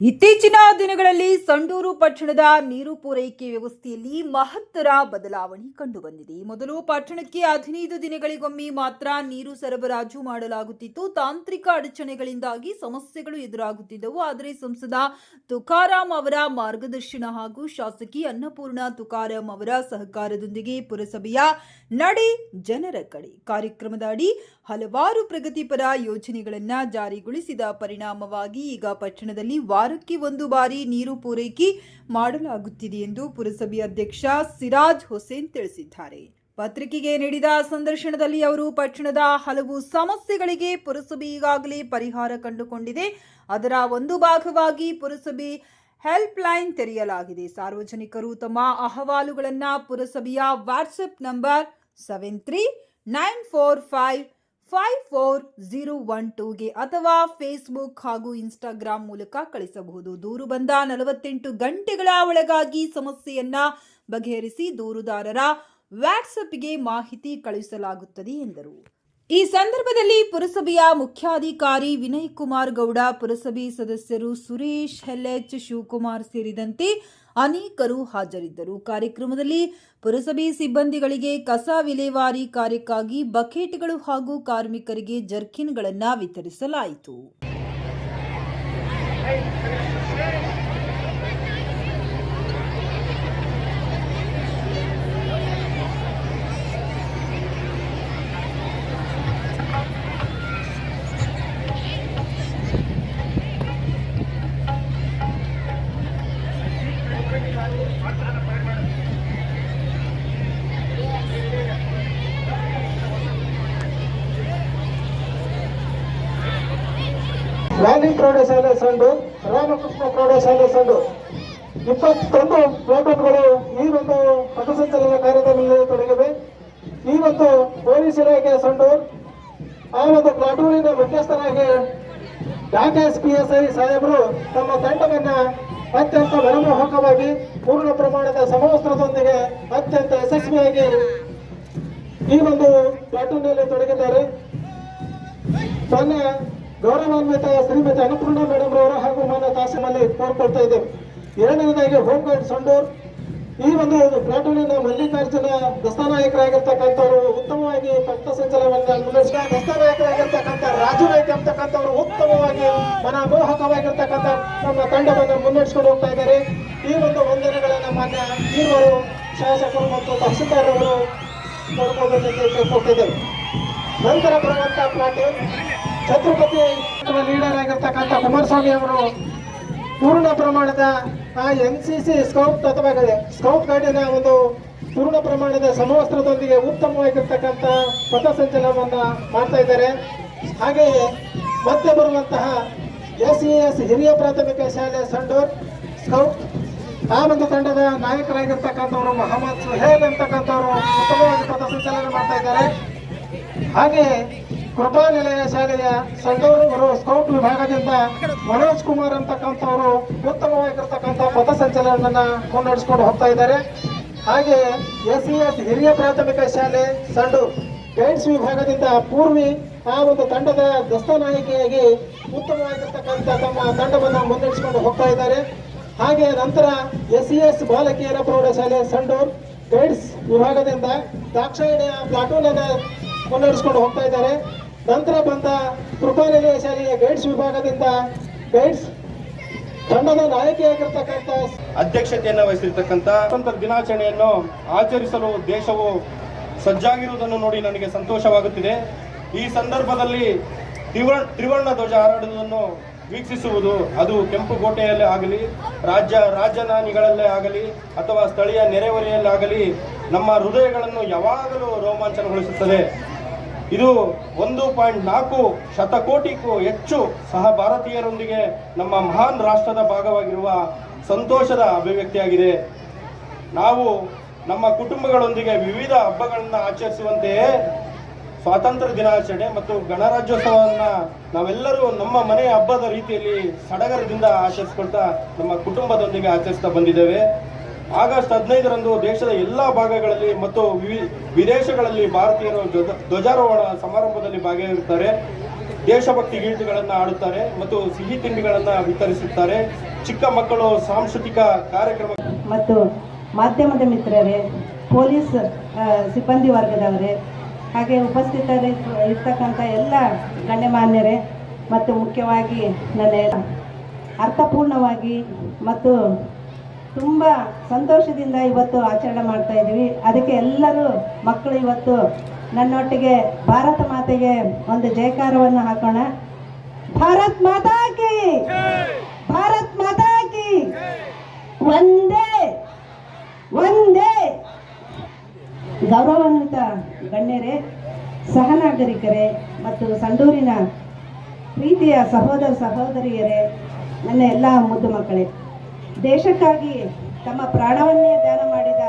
ಇತ್ತೀಚಿನ ದಿನಗಳಲ್ಲಿ ಸಂಡೂರು ಪಟ್ಟಣದ ನೀರು ಪೂರೈಕೆ ವ್ಯವಸ್ಥೆಯಲ್ಲಿ ಮಹತ್ತರ ಬದಲಾವಣೆ ಕಂಡುಬಂದಿದೆ. ಮೊದಲು ಪಟ್ಟಣಕ್ಕೆ ಹದಿನೈದು ದಿನಗಳಿಗೊಮ್ಮೆ ಮಾತ್ರ ನೀರು ಸರಬರಾಜು ಮಾಡಲಾಗುತ್ತಿತ್ತು. ತಾಂತ್ರಿಕ ಅಡಚಣೆಗಳಿಂದಾಗಿ ಸಮಸ್ಯೆಗಳು ಎದುರಾಗುತ್ತಿದ್ದವು. ಆದರೆ ಸಂಸದ ತುಕಾರಾಂ ಅವರ ಮಾರ್ಗದರ್ಶನ ಹಾಗೂ ಶಾಸಕಿ ಅನ್ನಪೂರ್ಣ ತುಕಾರಾಂ ಅವರ ಸಹಕಾರದೊಂದಿಗೆ ಪುರಸಭೆಯ ನಡೆ ಜನರ ಕಡೆ ಕಾರ್ಯಕ್ರಮದ ಅಡಿ ಹಲವಾರು ಪ್ರಗತಿಪರ ಯೋಜನೆಗಳನ್ನು ಜಾರಿಗೊಳಿಸಿದ ಪರಿಣಾಮವಾಗಿ ಈಗ ಪಟ್ಟಣದಲ್ಲಿ ವಾರಕ್ಕೆ ಒಂದು ಬಾರಿ ನೀರು ಪೂರೈಕೆ ಮಾಡಲಾಗುತ್ತಿದೆ ಎಂದು ಪುರಸಭೆ ಅಧ್ಯಕ್ಷ ಸಿರಾಜ್ ಹುಸೇನ್ ತಿಳಿಸಿದ್ದಾರೆ. ಪತ್ರಿಕೆಗೆ ನೀಡಿದ ಸಂದರ್ಶನದಲ್ಲಿ ಅವರು, ಪಟ್ಟಣದ ಹಲವು ಸಮಸ್ಯೆಗಳಿಗೆ ಪುರಸಭೆ ಈಗಾಗಲೇ ಪರಿಹಾರ ಕಂಡುಕೊಂಡಿದೆ. ಅದರ ಒಂದು ಭಾಗವಾಗಿ ಪುರಸಭೆ ಹೆಲ್ಪ್ ಲೈನ್ ತೆರೆಯಲಾಗಿದೆ. ಸಾರ್ವಜನಿಕರು ತಮ್ಮ ಅಹವಾಲುಗಳನ್ನು ಪುರಸಭೆಯ WhatsApp number seven three nine four five five four zero one ಟೂಗೆ ಅಥವಾ ಫೇಸ್ಬುಕ್ ಹಾಗೂ ಇನ್ಸ್ಟಾಗ್ರಾಮ್ ಮೂಲಕ ಕಳಿಸಬಹುದು. ದೂರು ಬಂದ ನಲವತ್ತೆಂಟು ಗಂಟೆಗಳ ಒಳಗಾಗಿ ಸಮಸ್ಯೆಯನ್ನ ಬಗೆಹರಿಸಿ ದೂರುದಾರರ ವ್ಯಾಟ್ಸಪ್ಗೆ ಮಾಹಿತಿ ಕಳುಹಿಸಲಾಗುತ್ತದೆ ಎಂದರು. ಈ ಸಂದರ್ಭದಲ್ಲಿ ಪುರಸಭೆಯ ಮುಖ್ಯಾಧಿಕಾರಿ ವಿನಯ್ ಕುಮಾರ್ ಗೌಡ, ಪುರಸಭೆ ಸದಸ್ಯರು ಸುರೇಶ್ ಹೆಲ್ಎಚ್ ಶಿವಕುಮಾರ್ ಸೇರಿದಂತೆ ಅನೇಕರು ಹಾಜರಿದ್ದರು. ಕಾರ್ಯಕ್ರಮದಲ್ಲಿ ಪುರಸಭೆ ಸಿಬ್ಬಂದಿಗಳಿಗೆ ಕಸ ವಿಲೇವಾರಿ ಕಾರ್ಯಕ್ಕಾಗಿ ಬಕೆಟ್ಗಳು ಹಾಗೂ ಕಾರ್ಮಿಕರಿಗೆ ಜರ್ಕಿನ್ಗಳನ್ನು ವಿತರಿಸಲಾಯಿತು. ವ್ಯಾಲಿ ಪ್ರೌಢಶಾಲೆ ಸಂಡು, ರಾಮಕೃಷ್ಣ ಪ್ರೌಢಶಾಲೆ ಸಂಡು. ಇಪ್ಪತ್ತೊಂದು ಪ್ಲೇಟೂನ್ಗಳು ಈ ಒಂದು ಪಥಸಂಚಲನ ಕಾರ್ಯದಲ್ಲಿ ತೊಡಗಿವೆ. ಈ ಒಂದು ಪೊಲೀಸ್ ಇಲಾಖೆ ಸಂಡು, ಆ ಒಂದು ಪ್ಲಾಟೂನಿನ ಮುಖ್ಯಸ್ಥರಾಗಿ ಡಾಕ್ ಎಸ್ ಪಿ ಎಸ್ ಐ ಸಾಹೇಬರು ತಮ್ಮ ತಂಡವನ್ನ ಅತ್ಯಂತ ಮನಮೋಹಕವಾಗಿ, ಪೂರ್ಣ ಪ್ರಮಾಣದ ಸಮವಸ್ತ್ರದೊಂದಿಗೆ ಅತ್ಯಂತ ಯಶಸ್ವಿಯಾಗಿ ಈ ಒಂದು ಪ್ಲಾಟೂನ್ನಲ್ಲಿ ತೊಡಗಿದ್ದಾರೆ. ಮಾನ್ಯ ಗೌರವಾನ್ವಿತ ಶ್ರೀಮತಿ ಅನ್ನಪೂರ್ಣ ಮೇಡಮ್ ರವರು ಹಾಗೂ ಮಾನ್ಯ ತಾಸಿಮಲ್ಲಿ ಕೋರ್ಕೊಳ್ತಾ ಇದ್ದೇವೆ ಎರಡನೇದಾಗಿ ಹೋಮ್ ಗಾರ್ಡ್ ಸಂಡೂರ್. ಈ ಒಂದು ಪ್ಲಾಟೂನಿನ ಮಲ್ಲಿಕಾರ್ಜುನ ದಸ್ತಾನಾಯಕರಾಗಿರ್ತಕ್ಕಂಥವ್ರು, ಉತ್ತಮವಾಗಿ ಪಕ್ತ ಸಂಚಲನವನ್ನು ದಸ್ತಾನಾಯಕರಾಗಿರ್ತಕ್ಕಂಥ ರಾಜು ನಾಯ್ಕ ಅಂತಕ್ಕಂಥವ್ರು ಉತ್ತಮವಾಗಿ ಮನಮೋಹಕವಾಗಿರ್ತಕ್ಕಂಥ ನಮ್ಮ ತಂಡವನ್ನು ಮುನ್ನಡೆಸ್ಕೊಂಡು ಹೋಗ್ತಾ ಇದ್ದಾರೆ. ಈ ಒಂದು ವಂದನೆಗಳನ್ನು ಮಾನ್ಯ ಇವರು ಶಾಸಕರು ಮತ್ತು ತಹಸೀಲ್ದಾರ್ ಅವರು ನೋಡ್ಕೋಬೇಕಂತ ಕೇಳ್ಕೊಟ್ಟಿದ್ದೇವೆ ನಂತರ ಬರುವಂತಹ ಪ್ಲಾಟೂನ್ ಛತ್ರಪತಿ ಲೀಡರ್ ಆಗಿರ್ತಕ್ಕಂಥ ಕುಮಾರಸ್ವಾಮಿ ಅವರು ಪೂರ್ಣ ಪ್ರಮಾಣದ, ಆ ಎನ್ ಸಿ ಸಿ ಸ್ಕೌಟ್ ಅಥವಾ ಸ್ಕೌಟ್ ಗೈಡಿನ ಒಂದು ಪೂರ್ಣ ಪ್ರಮಾಣದ ಸಮವಸ್ತ್ರದೊಂದಿಗೆ ಉತ್ತಮವಾಗಿರ್ತಕ್ಕಂಥ ಪಥಸಂಚಲನವನ್ನ ಮಾಡ್ತಾ ಇದ್ದಾರೆ. ಹಾಗೆಯೇ ಮತ್ತೆ ಬರುವಂತಹ ಎಸ್ ಇ ಎಸ್ ಹಿರಿಯ ಪ್ರಾಥಮಿಕ ಶಾಲೆ ಸಂಡೂರ್ ಸ್ಕೌಟ್ ಆ ಒಂದು ತಂಡದ ನಾಯಕರಾಗಿರ್ತಕ್ಕಂಥವರು ಮೊಹಮ್ಮದ್ ಸುಹೇಲ್ ಅಂತಕ್ಕಂಥವರು ಉತ್ತಮವಾಗಿ ಪಥಸಂಚಲನ ಮಾಡ್ತಾ ಇದ್ದಾರೆ. ಹಾಗೆ ಕೃಪಾ ನಿಲಯ ಶಾಲೆಯ ಸಂಘವರು ಸ್ಕೌಟ್ ವಿಭಾಗದಿಂದ ಮನೋಜ್ ಕುಮಾರ್ ಅಂತಕ್ಕಂಥವರು ಉತ್ತಮವಾಗಿರ್ತಕ್ಕಂಥ ಪಥಸಂಚಲನವನ್ನು ಮುನ್ನಡೆಸ್ಕೊಂಡು ಹೋಗ್ತಾ ಇದ್ದಾರೆ. ಹಾಗೆ ಎಸ್ ಎಸ್ ಹಿರಿಯ ಪ್ರಾಥಮಿಕ ಶಾಲೆ ಸಂಡೂರು ಗೈಡ್ಸ್ ವಿಭಾಗದಿಂದ ಪೂರ್ವಿ ಆ ಒಂದು ತಂಡದ ದಸ್ತನಾಯಕಿಯಾಗಿ ಉತ್ತಮವಾಗಿರ್ತಕ್ಕಂಥ ತಮ್ಮ ತಂಡವನ್ನು ಮುನ್ನಡೆಸಿಕೊಂಡು ಹೋಗ್ತಾ ಇದ್ದಾರೆ. ಹಾಗೆ ನಂತರ ಎಸ್ ಸಿ ಎಸ್ ಬಾಲಕಿಯರ ಪ್ರೌಢಶಾಲೆ ಸಂಡೂರ್ ಗೈಡ್ಸ್ ವಿಭಾಗದಿಂದ ದಾಕ್ಷಾಯಣಿಯ ಪ್ಲಾಟೂನ್ ಅನ್ನ ಮುನ್ನಡೆಸ್ಕೊಂಡು ಹೋಗ್ತಾ ಇದ್ದಾರೆ. ನಂತರ ಬಂದ ಕೃಪಾಲಯ ಶಾಲೆಯ ಗೈಡ್ಸ್ ವಿಭಾಗದಿಂದ ಗೈಡ್ಸ್ ತಂಡದ ನಾಯಕಿಯಾಗಿರ್ತಕ್ಕಂಥ ಅಧ್ಯಕ್ಷತೆಯನ್ನು ವಹಿಸಿರ್ತಕ್ಕಂಥ ಸ್ವಾತಂತ್ರ್ಯ ದಿನಾಚರಣೆಯನ್ನು ಆಚರಿಸಲು ದೇಶವು ಸಜ್ಜಾಗಿರುವುದನ್ನು ನೋಡಿ ನನಗೆ ಸಂತೋಷವಾಗುತ್ತಿದೆ. ಈ ಸಂದರ್ಭದಲ್ಲಿ ತ್ರಿವರ್ಣ ತ್ರಿವರ್ಣ ಧ್ವಜ ಹಾರಾಡುವುದನ್ನು ವೀಕ್ಷಿಸುವುದು ಅದು ಕೆಂಪು ಕೋಟೆಯಲ್ಲೇ ಆಗಲಿ, ರಾಜ್ಯ, ರಾಜಧಾನಿಗಳಲ್ಲೇ ಆಗಲಿ, ಅಥವಾ ಸ್ಥಳೀಯ ನೆರೆಹೊರೆಯಲ್ಲಾಗಲಿ ನಮ್ಮ ಹೃದಯಗಳನ್ನು ಯಾವಾಗಲೂ ರೋಮಾಂಚನಗೊಳಿಸುತ್ತದೆ. ಇದು ಒಂದು ಪಾಯಿಂಟ್ ನಾಲ್ಕು ಶತಕೋಟಿಗೂ ಹೆಚ್ಚು ಸಹ ಭಾರತೀಯರೊಂದಿಗೆ ನಮ್ಮ ಮಹಾನ್ ರಾಷ್ಟ್ರದ ಭಾಗವಾಗಿರುವ ಸಂತೋಷದ ಅಭಿವ್ಯಕ್ತಿಯಾಗಿದೆ. ನಾವು ನಮ್ಮ ಕುಟುಂಬಗಳೊಂದಿಗೆ ವಿವಿಧ ಹಬ್ಬಗಳನ್ನು ಆಚರಿಸುವಂತೆಯೇ ಸ್ವಾತಂತ್ರ್ಯ ದಿನಾಚರಣೆ ಮತ್ತು ಗಣರಾಜ್ಯೋತ್ಸವವನ್ನು ನಾವೆಲ್ಲರೂ ನಮ್ಮ ಮನೆಯ ಹಬ್ಬದ ರೀತಿಯಲ್ಲಿ ಸಡಗರದಿಂದ ಆಚರಿಸ್ಕೊಳ್ತಾ ನಮ್ಮ ಕುಟುಂಬದೊಂದಿಗೆ ಆಚರಿಸ್ತಾ ಬಂದಿದ್ದೇವೆ. ಆಗಸ್ಟ್ ಹದಿನೈದರಂದು ದೇಶದ ಎಲ್ಲ ಭಾಗಗಳಲ್ಲಿ ಮತ್ತು ವಿದೇಶಗಳಲ್ಲಿ ಭಾರತೀಯರು ಧ್ವಜ- ಧ್ವಜಾರೋಹಣ ಸಮಾರಂಭದಲ್ಲಿ ಭಾಗಿಯಾಗಿರುತ್ತಾರೆ. ದೇಶಭಕ್ತಿ ಗೀತೆಗಳನ್ನು ಆಡುತ್ತಾರೆ ಮತ್ತು ಸಿಹಿ ತಿಂಡಿಗಳನ್ನು ವಿತರಿಸುತ್ತಾರೆ. ಚಿಕ್ಕ ಮಕ್ಕಳು ಸಾಂಸ್ಕೃತಿಕ ಕಾರ್ಯಕ್ರಮ ಮತ್ತು ಮಾಧ್ಯಮದ ಮಿತ್ರರೇ, ಪೊಲೀಸ್ ಸಿಬ್ಬಂದಿ ವರ್ಗದವರೇ, ಹಾಗೆ ಉಪಸ್ಥಿತರೇ ಇರ್ತಕ್ಕಂಥ ಎಲ್ಲ ಗಣ್ಯಮಾನ್ಯರೇ ಮತ್ತು ಮುಖ್ಯವಾಗಿ ನನ್ನ ಅರ್ಥಪೂರ್ಣವಾಗಿ ಮತ್ತು ತುಂಬ ಸಂತೋಷದಿಂದ ಇವತ್ತು ಆಚರಣೆ ಮಾಡ್ತಾ ಇದ್ದೀವಿ. ಅದಕ್ಕೆ ಎಲ್ಲರೂ ಮಕ್ಕಳು ಇವತ್ತು ನನ್ನೊಟ್ಟಿಗೆ ಭಾರತ ಮಾತೆಗೆ ಒಂದು ಜಯಕಾರವನ್ನು ಹಾಕೋಣ. ಭಾರತ್ ಮಾತಾ ಕಿ! ಭಾರತ್ ಮಾತಾಕಿ ಒಂದೇ ಒಂದೇ ಗೌರವಾನ್ವಿತ ಗಣ್ಯರೇ, ಸಹನಾಗರಿಕರೇ ಮತ್ತು ಸಂಡೂರಿನ ಪ್ರೀತಿಯ ಸಹೋದರ ಸಹೋದರಿಯರೇ, ನನ್ನ ಎಲ್ಲ ಮುದ್ದು ಮಕ್ಕಳೇ. ದೇಶಕ್ಕಾಗಿ ತಮ್ಮ ಪ್ರಾಣವನ್ನೇ ದಾನ ಮಾಡಿದ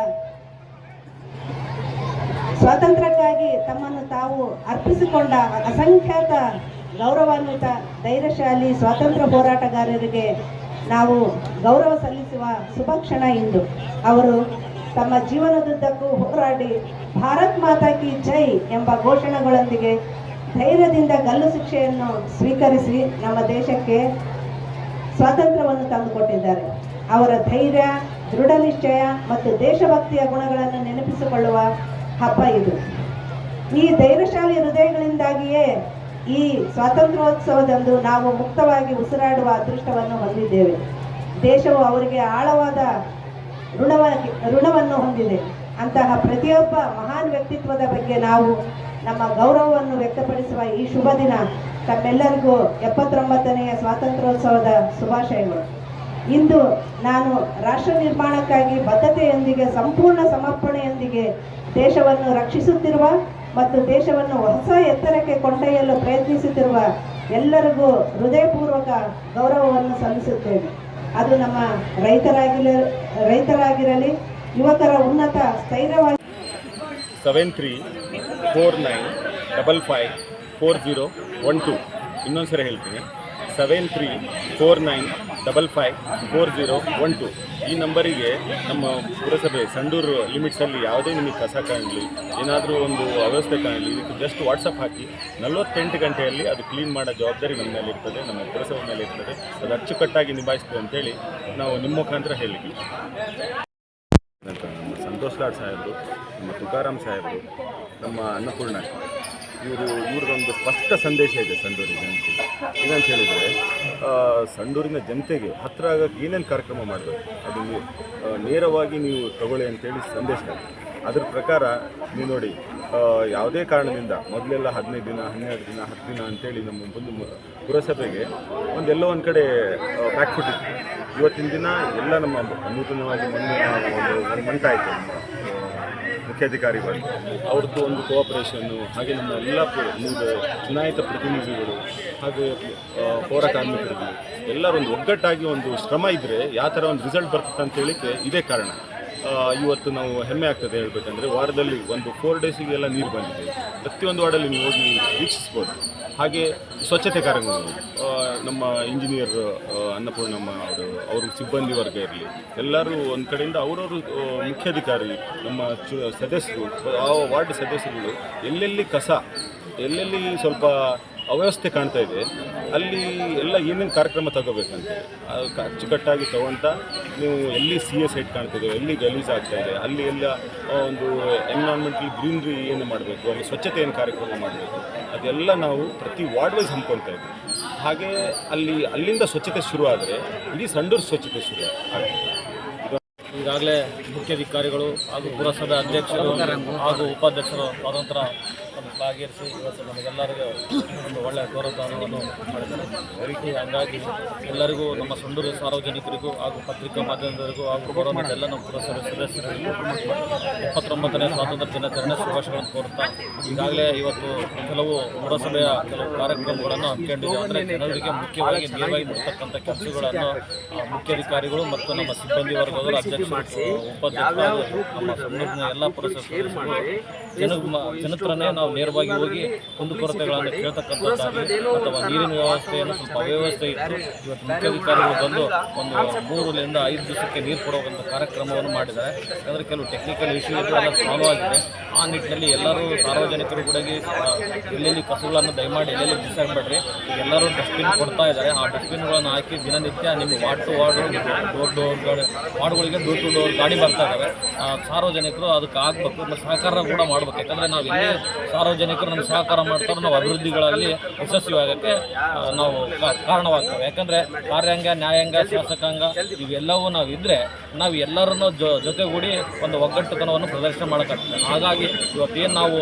ಸ್ವಾತಂತ್ರ್ಯಕ್ಕಾಗಿ ತಮ್ಮನ್ನು ತಾವು ಅರ್ಪಿಸಿಕೊಂಡ ಅಸಂಖ್ಯಾತ ಗೌರವಾನ್ವಿತ, ಧೈರ್ಯಶಾಲಿ ಸ್ವಾತಂತ್ರ್ಯ ಹೋರಾಟಗಾರರಿಗೆ ನಾವು ಗೌರವ ಸಲ್ಲಿಸುವ ಶುಭ ಕ್ಷಣ ಇಂದು. ಅವರು ತಮ್ಮ ಜೀವನದುದ್ದಕ್ಕೂ ಹೋರಾಡಿ ಭಾರತ್ ಮಾತಾ ಕಿ ಜೈ ಎಂಬ ಘೋಷಣೆಗಳೊಂದಿಗೆ ಧೈರ್ಯದಿಂದ ಗಲ್ಲು ಶಿಕ್ಷೆಯನ್ನು ಸ್ವೀಕರಿಸಿ ನಮ್ಮ ದೇಶಕ್ಕೆ ಸ್ವಾತಂತ್ರ್ಯವನ್ನು ತಂದುಕೊಟ್ಟಿದ್ದಾರೆ. ಅವರ ಧೈರ್ಯ ದೃಢ ನಿಶ್ಚಯ ಮತ್ತು ದೇಶಭಕ್ತಿಯ ಗುಣಗಳನ್ನು ನೆನಪಿಸಿಕೊಳ್ಳುವ ಹಬ್ಬ ಇದು. ಈ ಧೈರ್ಯಶಾಲಿ ಹೃದಯಗಳಿಂದಾಗಿಯೇ ಈ ಸ್ವಾತಂತ್ರ್ಯೋತ್ಸವದಂದು ನಾವು ಮುಕ್ತವಾಗಿ ಉಸಿರಾಡುವ ಅದೃಷ್ಟವನ್ನು ಹೊಂದಿದ್ದೇವೆ. ದೇಶವು ಅವರಿಗೆ ಆಳವಾದ ಋಣವ ಋಣವನ್ನು ಹೊಂದಿದೆ. ಅಂತಹ ಪ್ರತಿಯೊಬ್ಬ ಮಹಾನ್ ವ್ಯಕ್ತಿತ್ವದ ಬಗ್ಗೆ ನಾವು ನಮ್ಮ ಗೌರವವನ್ನು ವ್ಯಕ್ತಪಡಿಸುವ ಈ ಶುಭ ದಿನ ತಮ್ಮೆಲ್ಲರಿಗೂ ಎಪ್ಪತ್ತೊಂಬತ್ತನೆಯ ಸ್ವಾತಂತ್ರ್ಯೋತ್ಸವದ ಶುಭಾಶಯಗಳು. ಇಂದು ನಾನು ರಾಷ್ಟ್ರ ನಿರ್ಮಾಣಕ್ಕಾಗಿ ಬದ್ಧತೆಯೊಂದಿಗೆ, ಸಂಪೂರ್ಣ ಸಮರ್ಪಣೆಯೊಂದಿಗೆ ದೇಶವನ್ನು ರಕ್ಷಿಸುತ್ತಿರುವ ಮತ್ತು ದೇಶವನ್ನು ಹೊಸ ಎತ್ತರಕ್ಕೆ ಕೊಂಡೊಯ್ಯಲು ಪ್ರಯತ್ನಿಸುತ್ತಿರುವ ಎಲ್ಲರಿಗೂ ಹೃದಯಪೂರ್ವಕ ಗೌರವವನ್ನು ಸಲ್ಲಿಸುತ್ತೇನೆ. ಅದು ನಮ್ಮ ರೈತರಾಗಿರ ರೈತರಾಗಿರಲಿ, ಯುವಕರ ಉನ್ನತ ಸ್ಥೈರ್ಯವಾಗಿ seven three four nine double five four zero one two ಇನ್ನೊಂದು ಸರಿ ಹೇಳ್ತೀನಿ. Seven three four nine double five four zero one two ಈ ನಂಬರಿಗೆ ನಮ್ಮ ಪುರಸಭೆ ಸಂಡೂರು ಲಿಮಿಟ್ಸಲ್ಲಿ ಯಾವುದೇ ನಿಮಗೆ ಕಸ ಕಾಣಲಿ, ಏನಾದರೂ ಒಂದು ಅವ್ಯವಸ್ಥೆ ಕಾಣಲಿ, ಇದಕ್ಕೆ ಜಸ್ಟ್ ವಾಟ್ಸಪ್ ಹಾಕಿ ನಲವತ್ತೆಂಟು ಗಂಟೆಯಲ್ಲಿ ಅದು ಕ್ಲೀನ್ ಮಾಡೋ ಜವಾಬ್ದಾರಿ ನಮ್ಮ ಮೇಲೆ ಇರ್ತದೆ, ನಮ್ಮ ಪುರಸಭೆ ಮೇಲೆ ಇರ್ತದೆ. ಅದು ಅಚ್ಚುಕಟ್ಟಾಗಿ ನಿಭಾಯಿಸ್ತೇವೆ ಅಂತೇಳಿ ನಾವು ನಿಮ್ಮ ಮುಖಾಂತರ ಹೇಳಿದ್ವಿ. ನಮ್ಮ ಸಂತೋಷ್ ಲಾಡ್ ಸಾಹೇಬರು, ನಮ್ಮ ತುಕಾರಾಮ್ ಸಾಹೇಬರು, ನಮ್ಮ ಅನ್ನಪೂರ್ಣ. ಇವರು ಇವ್ರದ್ದೊಂದು ಸ್ಪಷ್ಟ ಸಂದೇಶ ಇದೆ ಸಂಡೂರಿನ ಜನತೆಗೆ. ಏನಂತ ಹೇಳಿದರೆ ಸಂಡೂರಿನ ಜನತೆಗೆ ಹತ್ತಿರ ಆಗೋಕ್ಕೆ ಏನೇನು ಕಾರ್ಯಕ್ರಮ ಮಾಡಬೇಕು, ಅದನ್ನು ನೇರವಾಗಿ ನೀವು ತಗೊಳ್ಳಿ ಅಂತೇಳಿ ಸಂದೇಶ ಅದ್ರ ಪ್ರಕಾರ ನೀವು ನೋಡಿ ಯಾವುದೇ ಕಾರಣದಿಂದ ಮೊದಲೆಲ್ಲ ಹದಿನೈದು ದಿನ, ಹನ್ನೆರಡು ದಿನ, ಹತ್ತು ದಿನ ಅಂತೇಳಿ ನಮ್ಮ ಮು- ಪುರಸಭೆಗೆ ಒಂದೆಲ್ಲೋ ಒಂದು ಕಡೆ ಇತ್ತು. ಇವತ್ತಿನ ದಿನ ಎಲ್ಲ ನಮ್ಮ ನೂತನವಾಗಿ ಮೊನ್ನೆ ಒಂದು ಒಂದು ಆಯಿತು. ಮುಖ್ಯಾಧಿಕಾರಿಗಳು. ಅವ್ರದ್ದು ಒಂದು ಕೋಆಪರೇಷನ್ನು ಹಾಗೆ ನಮ್ಮ ಎಲ್ಲ ಒಂದು ಚುನಾಯಿತ ಪ್ರತಿನಿಧಿಗಳು ಹಾಗೆ ಪೌರ ಎಲ್ಲರೂ ಒಂದು ಒಗ್ಗಟ್ಟಾಗಿ ಒಂದು ಶ್ರಮ ಇದ್ದರೆ ಯಾವ ಥರ ಒಂದು ರಿಸಲ್ಟ್ ಬರ್ತದೆ ಅಂತ ಹೇಳಿಕ್ಕೆ ಇದೇ ಕಾರಣ. ಇವತ್ತು ನಾವು ಹೆಮ್ಮೆ ಆಗ್ತದೆ ಹೇಳ್ಬೇಕಂದ್ರೆ ವಾರದಲ್ಲಿ ಒಂದು ಫೋರ್ ಡೇಸಿಗೆಲ್ಲ ನೀರು ಬಂದಿದೆ. ಪ್ರತಿಯೊಂದು ವಾರ್ಡಲ್ಲಿ ನೀವು ಹೋಗಿ ವೀಕ್ಷಿಸ್ಬೋದು. ಹಾಗೆ ಸ್ವಚ್ಛತೆ ಕಾರ್ಯಗಳು ನಮ್ಮ ಇಂಜಿನಿಯರ್ ಅನ್ನಪೂರ್ಣಮ್ಮ ಅವರು ಅವರು ಸಿಬ್ಬಂದಿ ವರ್ಗ ಇರಲಿ, ಎಲ್ಲರೂ ಒಂದು ಕಡೆಯಿಂದ ಅವರವರು ಮುಖ್ಯಾಧಿಕಾರಿ, ನಮ್ಮ ಸದಸ್ಯರು, ಆ, ವಾರ್ಡ್ ಸದಸ್ಯರುಗಳು, ಎಲ್ಲೆಲ್ಲಿ ಕಸ, ಎಲ್ಲೆಲ್ಲಿ ಸ್ವಲ್ಪ ಅವ್ಯವಸ್ಥೆ ಕಾಣ್ತಾ ಇದೆ. ಅಲ್ಲಿ ಎಲ್ಲ ಏನೇನು ಕಾರ್ಯಕ್ರಮ ತಗೋಬೇಕಂತ. ಅಚ್ಚುಕಟ್ಟಾಗಿ ತಗೊಂತ ನೀವು ಎಲ್ಲಿ ಸಿ ಎಸ್ ಸೈಟ್ ಕಾಣ್ತಿದೆ ಎಲ್ಲಿ ಗಲೀಜು ಆಗ್ತಾ ಇದೆ, ಅಲ್ಲಿ ಎಲ್ಲ ಒಂದು ಎನ್ವಿರಾನ್ಮೆಂಟಲ್ ಗ್ರೀನ್ರಿ ಏನು ಮಾಡಬೇಕು, ಅಲ್ಲಿ ಸ್ವಚ್ಛತೆ ಏನು ಕಾರ್ಯಕ್ರಮ ಮಾಡಬೇಕು, ಅದೆಲ್ಲ ನಾವು ಪ್ರತಿ ವಾರ್ಡ್ ವೈಸ್ ಹಮ್ಕೊಳ್ತಾ ಇದ್ದೀವಿ. ಹಾಗೆ ಅಲ್ಲಿ, ಅಲ್ಲಿಂದ ಸ್ವಚ್ಛತೆ ಶುರು ಆದರೆ ಇಡೀ ಸಂಡೂರು ಸ್ವಚ್ಛತೆ ಶುರು ಈಗಾಗಲೇ ಮುಖ್ಯಾಧಿಕಾರಿಗಳು ಹಾಗೂ ಪುರಸಭೆ ಅಧ್ಯಕ್ಷರು ಹಾಗೂ ಉಪಾಧ್ಯಕ್ಷರು ಒಂದು ಭಾಗವಹಿಸಿ ಇವತ್ತು ನಮಗೆಲ್ಲರಿಗೂ ಒಂದು ಒಳ್ಳೆಯ ಗೌರವವನ್ನು ಮಾಡಿದ್ದಾರೆ. ಹಂಗಾಗಿ ಎಲ್ಲರಿಗೂ ನಮ್ಮ ಸಂಡೂರು ಸಾರ್ವಜನಿಕರಿಗೂ ಹಾಗೂ ಪತ್ರಿಕಾ ಮಾಧ್ಯಮದವರಿಗೂ ಹಾಗೂ ಗೌರವದ ಎಲ್ಲ ನಮ್ಮ ಪುರಸಭೆ ಸದಸ್ಯರಿಗೂ ಇಪ್ಪತ್ತೊಂಬತ್ತನೇ ಸ್ವಾತಂತ್ರ್ಯ ದಿನಾಚರಣೆ ಶುಭಾಶಯಗಳನ್ನು ಕೋರುತ್ತಾ ಈಗಾಗಲೇ ಇವತ್ತು ಕೆಲವು ಪುರಸಭೆಯ ಕೆಲವು ಕಾರ್ಯಕ್ರಮಗಳನ್ನು ಹಮ್ಮಿಕೊಂಡಿದೆ ಅಂದರೆ ಜನರಿಗೆ ಮುಖ್ಯವಾಗಿ ನೇರವಾಗಿ ಮುಟ್ಟತಕ್ಕಂಥ ಕೆಲಸಗಳನ್ನು ಮುಖ್ಯಾಧಿಕಾರಿಗಳು ಮತ್ತು ನಮ್ಮ ಸಿಬ್ಬಂದಿ ವರ್ಗದವರು ಅಧ್ಯಕ್ಷರು, ಉಪಾಧ್ಯಕ್ಷರು ನಮ್ಮ ಸಂಘಟನೆ ಎಲ್ಲ ಪುರಸಭೆ ಜನತ್ರನೇ ನಾವು ನೇರವಾಗಿ ಹೋಗಿ ಕುಂದುಕೊರತೆಗಳನ್ನು ಕೇಳ್ತಕ್ಕಂಥದ್ದಾಗಲಿ ಅಥವಾ ನೀರಿನ ವ್ಯವಸ್ಥೆಯನ್ನು ಸ್ವಲ್ಪ ಅವ್ಯವಸ್ಥೆ ಇತ್ತು ಇವತ್ತು ಮುಖ್ಯಾಧಿಕಾರಿಗಳು ಬಂದು ಒಂದು ಮೂರರಿಂದ ಐದು ದಿವಸಕ್ಕೆ ನೀರು ಕೊಡುವಂಥ ಕಾರ್ಯಕ್ರಮವನ್ನು ಮಾಡಿದ್ದಾರೆ. ಯಾಕಂದರೆ ಕೆಲವು ಟೆಕ್ನಿಕಲ್ ಇಶ್ಯೂ ಸಾಲ್ವ್ ಆಗಿದೆ. ಆ ನಿಟ್ಟಿನಲ್ಲಿ ಎಲ್ಲರೂ ಸಾರ್ವಜನಿಕರು ಕೂಡ ಎಲ್ಲೆಲ್ಲಿ ಕಸುಗಳನ್ನು ದಯಮಾಡಿ ಎಲ್ಲೆಲ್ಲಿ ಬಿಸಾಕ್ಬೇಡ್ರಿ ಎಲ್ಲರೂ ಡಸ್ಟ್ಬಿನ್ ಕೊಡ್ತಾ ಇದ್ದಾರೆ. ಆ ಡಸ್ಟ್ಬಿನ್ಗಳನ್ನು ಹಾಕಿ ದಿನನಿತ್ಯ ನಿಮ್ಮ ward to ward door door ವಾರ್ಡ್ಗಳಿಗೆ door to door ಗಾಡಿ ಬರ್ತಾ ಇದ್ದಾವೆ. ಸಾರ್ವಜನಿಕರು ಅದಕ್ಕೆ ಆಗಬೇಕು ಸಹಕಾರ ಕೂಡ ಮಾಡಬೇಕು. ಯಾಕಂದರೆ ನಾವು ಎಲ್ಲೇ ಸಾರ್ವಜನಿಕರು ನಮ್ಗೆ ಸಹಕಾರ ಮಾಡ್ತಾರೆ. ನಾವು ಅಭಿವೃದ್ಧಿಗಳಲ್ಲಿ ಯಶಸ್ವಿಯಾಗಕ್ಕೆ ನಾವು ಕಾರಣವಾಗ್ತವೆ. ಯಾಕಂದರೆ ಕಾರ್ಯಾಂಗ, ನ್ಯಾಯಾಂಗ, ಶಾಸಕಾಂಗ ಇವೆಲ್ಲವೂ ನಾವು ಇದ್ದರೆ ನಾವು ಎಲ್ಲರನ್ನೂ ಜೊತೆಗೂಡಿ ಒಂದು ಒಗ್ಗಟ್ಟುತನವನ್ನು ಪ್ರದರ್ಶನ ಮಾಡೋಕ್ಕಾಗ್ತದೆ. ಹಾಗಾಗಿ ಇವತ್ತೇನು ನಾವು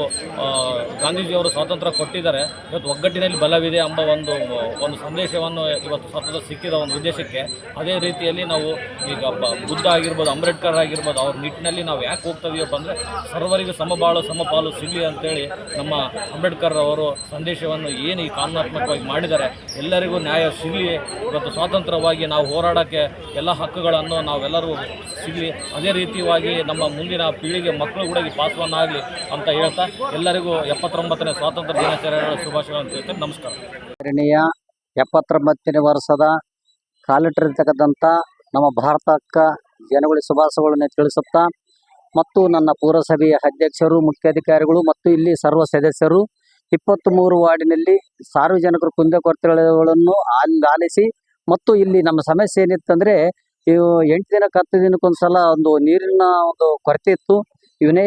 ಗಾಂಧೀಜಿಯವರು ಸ್ವಾತಂತ್ರ್ಯ ಕೊಟ್ಟಿದ್ದಾರೆ, ಇವತ್ತು ಒಗ್ಗಟ್ಟಿನಲ್ಲಿ ಬಲವಿದೆ ಎಂಬ ಒಂದು ಒಂದು ಸಂದೇಶವನ್ನು ಇವತ್ತು ಸ್ವಾತಂತ್ರ್ಯ ಸಿಕ್ಕಿದ ಒಂದು ಉದ್ದೇಶಕ್ಕೆ ಅದೇ ರೀತಿಯಲ್ಲಿ ನಾವು ಈಗ ಬುದ್ಧ ಆಗಿರ್ಬೋದು, ಅಂಬೇಡ್ಕರ್ ಆಗಿರ್ಬೋದು, ಅವ್ರ ನಿಟ್ಟಿನಲ್ಲಿ ನಾವು ಯಾಕೆ ಹೋಗ್ತಾ ಅಂದರೆ ಸರ್ವರಿಗೂ ಸಮಬಾಳು, ಸಮಪಾಲು ಸಿಗಲಿ ಅಂತೇಳಿ ನಮ್ಮ ಅಂಬೇಡ್ಕರ್ ಅವರು ಸಂದೇಶವನ್ನು ಏನು ಈ ಕಾನೂನಾತ್ಮಕವಾಗಿ ಮಾಡಿದ್ದಾರೆ, ಎಲ್ಲರಿಗೂ ನ್ಯಾಯ ಸಿಗಲಿ. ಇವತ್ತು ಸ್ವಾತಂತ್ರ್ಯವಾಗಿ ನಾವು ಹೋರಾಡೋಕ್ಕೆ ಎಲ್ಲ ಹಕ್ಕುಗಳನ್ನು ನಾವೆಲ್ಲರೂ ಸಿಗಲಿ. ಅದೇ ರೀತಿಯಾಗಿ ನಮ್ಮ ಮುಂದಿನ ಪೀಳಿಗೆ ಮಕ್ಕಳು ಕೂಡ ಈ ಪಾಸವನ್ನಾಗಲಿ ಅಂತ ಹೇಳ್ತಾ ಎಲ್ಲರಿಗೂ ಎಪ್ಪತ್ತೊಂಬತ್ತನೇ ಸ್ವಾತಂತ್ರ್ಯ ದಿನಾಚರಣೆ ಶುಭಾಶಯಗಳನ್ನು ತಿಳಿಸ್ತೇನೆ. ನಮಸ್ಕಾರ. ಎಪ್ಪತ್ತೊಂಬತ್ತನೇ ವರ್ಷದ ಕಾಲಿಟ್ಟಿರ್ತಕ್ಕಂಥ ನಮ್ಮ ಭಾರತಕ್ಕ ಜನಗಳಿಗೆ ಶುಭಾಶಯಗಳನ್ನು ತಿಳಿಸುತ್ತಾ ಮತ್ತು ನನ್ನ ಪುರಸಭೆಯ ಅಧ್ಯಕ್ಷರು, ಮುಖ್ಯಾಧಿಕಾರಿಗಳು ಮತ್ತು ಇಲ್ಲಿ ಸರ್ವ ಸದಸ್ಯರು ಇಪ್ಪತ್ತ್ ಮೂರು ವಾರ್ಡಿನಲ್ಲಿ ಸಾರ್ವಜನಿಕರು ಕುಂದುಕೊರತೆಗಳನ್ನು ಕೊರತೆಗಳನ್ನು ಆಲಿಸಿ ಮತ್ತು ಇಲ್ಲಿ ನಮ್ಮ ಸಮಸ್ಯೆ ಏನಿತ್ತಂದ್ರೆ, ಇವು ಎಂಟು ದಿನಕ್ಕೆ ಹತ್ತು ದಿನಕ್ಕೊಂದ್ಸಲ ಒಂದು ನೀರಿನ ಒಂದು ಕೊರತೆ ಇತ್ತು. ಇವನೇ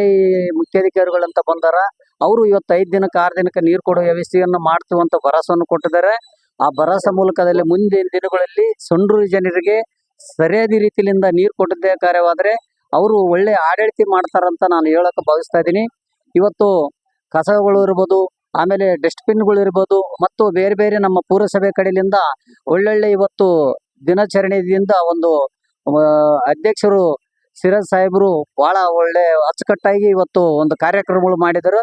ಅಂತ ಬಂದಾರ. ಅವರು ಇವತ್ತು ಐದು ದಿನಕ್ಕೆ ಆರು ದಿನಕ್ಕೆ ನೀರು ಕೊಡುವ ವ್ಯವಸ್ಥೆಯನ್ನು ಮಾಡ್ತೀವಿ ಅಂತ ಭರವಸೆಯನ್ನು ಕೊಟ್ಟಿದ್ದಾರೆ. ಆ ಭರವಸೆ ಮೂಲಕದಲ್ಲಿ ಮುಂದಿನ ದಿನಗಳಲ್ಲಿ ಸೊಂಡ್ರು ಜನರಿಗೆ ಸರಿಯಾದ ರೀತಿಯಿಂದ ನೀರು ಕೊಟ್ಟಿದ್ದೇ ಕಾರ್ಯವಾದರೆ ಅವರು ಒಳ್ಳೆ ಆಡಳಿತ ಮಾಡ್ತಾರಂತ ನಾನು ಹೇಳಕ್ಕೆ ಭಾವಿಸ್ತಾ ಇದ್ದೀನಿ. ಇವತ್ತು ಕಸಗಳು ಇರ್ಬೋದು, ಆಮೇಲೆ ಡಸ್ಟ್ಬಿನ್ಗಳು ಇರ್ಬೋದು, ಮತ್ತು ಬೇರೆ ಬೇರೆ ನಮ್ಮ ಪುರಸಭೆ ಕಡೆಯಿಂದ ಒಳ್ಳೊಳ್ಳೆ ಇವತ್ತು ದಿನಾಚರಣೆಯಿಂದ ಒಂದು ಅಧ್ಯಕ್ಷರು ಸಿರಾಜ್ ಸಾಹೇಬರು ಬಹಳ ಒಳ್ಳೆ ಅಚ್ಚುಕಟ್ಟಾಗಿ ಇವತ್ತು ಒಂದು ಕಾರ್ಯಕ್ರಮಗಳು ಮಾಡಿದರು.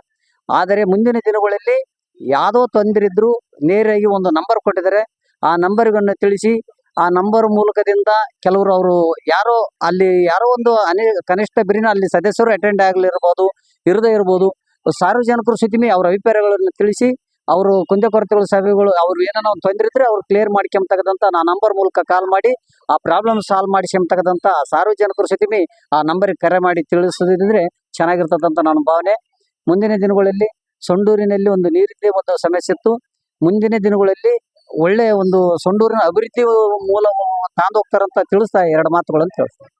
ಆದರೆ ಮುಂದಿನ ದಿನಗಳಲ್ಲಿ ಯಾವುದೋ ತೊಂದರೆ ಇದ್ರು ನೇರಾಗಿ ಒಂದು ನಂಬರ್ ಕೊಟ್ಟಿದ್ದಾರೆ. ಆ ನಂಬರ್ಗಳನ್ನು ತಿಳಿಸಿ ಆ ನಂಬರ್ ಮೂಲಕದಿಂದ ಕೆಲವರು ಅವರು ಯಾರೋ ಅಲ್ಲಿ ಯಾರೋ ಒಂದು ಅನೇ, ಕನಿಷ್ಠ ಬಿರಿನ ಅಲ್ಲಿ ಸದಸ್ಯರು ಅಟೆಂಡ್ ಆಗಲಿರ್ಬೋದು, ಇರದೇ ಇರ್ಬೋದು, ಸಾರ್ವಜನಿಕರು ಸುದ್ದಿಮೆ ಅವರ ಅಭಿಪ್ರಾಯಗಳನ್ನು ತಿಳಿಸಿ, ಅವರು ಕುಂದುಕೊರತೆಗಳು ಸಭೆಗಳು, ಅವರು ಏನೋ ಒಂದು ತೊಂದರೆ ಇದ್ರೆ ಅವ್ರು ಕ್ಲಿಯರ್ ಮಾಡ್ಕೊಂಬತಕ್ಕಂಥ ನಾ ನಂಬರ್ ಮೂಲಕ ಕಾಲ್ ಮಾಡಿ, ಆ ಪ್ರಾಬ್ಲಮ್ ಸಾಲ್ವ್ ಮಾಡಿಸ್ಕೊಂತಕ್ಕಂಥ ಸಾರ್ವಜನಿಕರು ಸುದ್ದಿಮೆ ಆ ನಂಬರಿಗೆ ಕರೆ ಮಾಡಿ ತಿಳಿಸೋದಿದ್ರೆ ಚೆನ್ನಾಗಿರ್ತದಂತ ನನ್ನ ಭಾವನೆ. ಮುಂದಿನ ದಿನಗಳಲ್ಲಿ, ಸೊಂಡೂರಿನಲ್ಲಿ ಒಂದು ನೀರಿದ್ದೇ ಒಂದು ಸಮಸ್ಯೆ ಇತ್ತು. ಮುಂದಿನ ದಿನಗಳಲ್ಲಿ ಒಳ್ಳೆಯ ಒಂದು ಸೊಂಡೂರಿನ ಅಭಿವೃದ್ಧಿ ಮೂಲ ತಾಂದು ಹೋಗ್ತಾರಂತ ತಿಳಿಸ್ತಾ ಎರಡು ಮಾತುಗಳನ್ನು ತಿಳಿಸ್ತಾರೆ